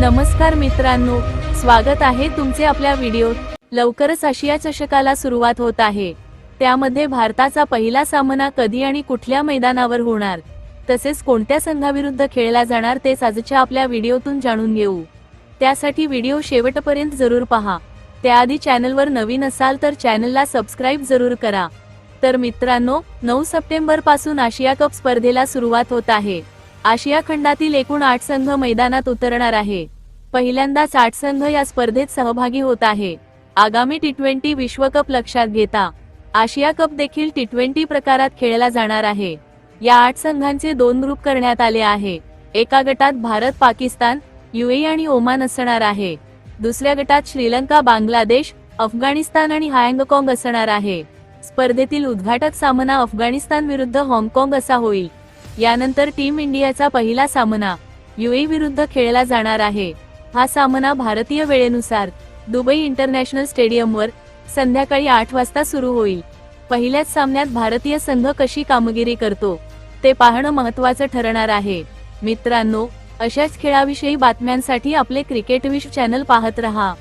नमस्कार मित्रांनो स्वागत आहे तुमचे आपल्या व्हिडिओत. लवकरच आशिया चषकाला सुरुवात होत आहे. त्यामध्ये भारताचा पहिला सामना कधी आणि कुठल्या मैदानावर होणार? तसेच कोणत्या संघाविरुद्ध खेळला जाणार तेच आजच्या आपल्या व्हिडिओतून जाणून घेऊ. त्यासाठी व्हिडिओ शेवटपर्यंत जरूर पहा. त्याआधी चॅनलवर नवीन असाल तर चॅनलला सबस्क्राईब जरूर करा. तर मित्रांनो नऊ सप्टेंबरपासून आशिया कप स्पर्धेला सुरुवात होत आहे. आशिया खंडातील एकूण आठ संघ मैदानात उतरणार आहे. पहिल्यांदाच आठ संघ या स्पर्धेत सहभागी होत आहे. आगामी टी ट्वेंटी विश्वकप लक्षात घेता. आशिया कप देखील टी ट्वेंटी प्रकारात खेळला जाणार आहे. या आठ संघांचे दोन ग्रुप करण्यात आले आहे. एका गटात भारत पाकिस्तान युएई आणि ओमान असणार आहे. दुसऱ्या गटात श्रीलंका बांगलादेश अफगाणिस्तान आणि हायंगकाँग असणार आहे. स्पर्धेतील उद्घाटक सामना अफगाणिस्तान विरुद्ध हाँगकाँग असा होईल. यानंतर टीम इंडियाचा पहिला सामना युएई विरुद्ध खेळला जाणार आहे. हा सामना भारतीय वेळेनुसार दुबई इंटरनॅशनल स्टेडियमवर संध्याकाळी आठ वाजता सुरू होईल. पहिल्याच सामन्यात भारतीय संघ कशी कामगिरी करतो ते पाहणं महत्वाचं ठरणार आहे. मित्रांनो अशाच खेळाविषयी बातम्यांसाठी आपले क्रिकेट विश चॅनल पाहत रहा.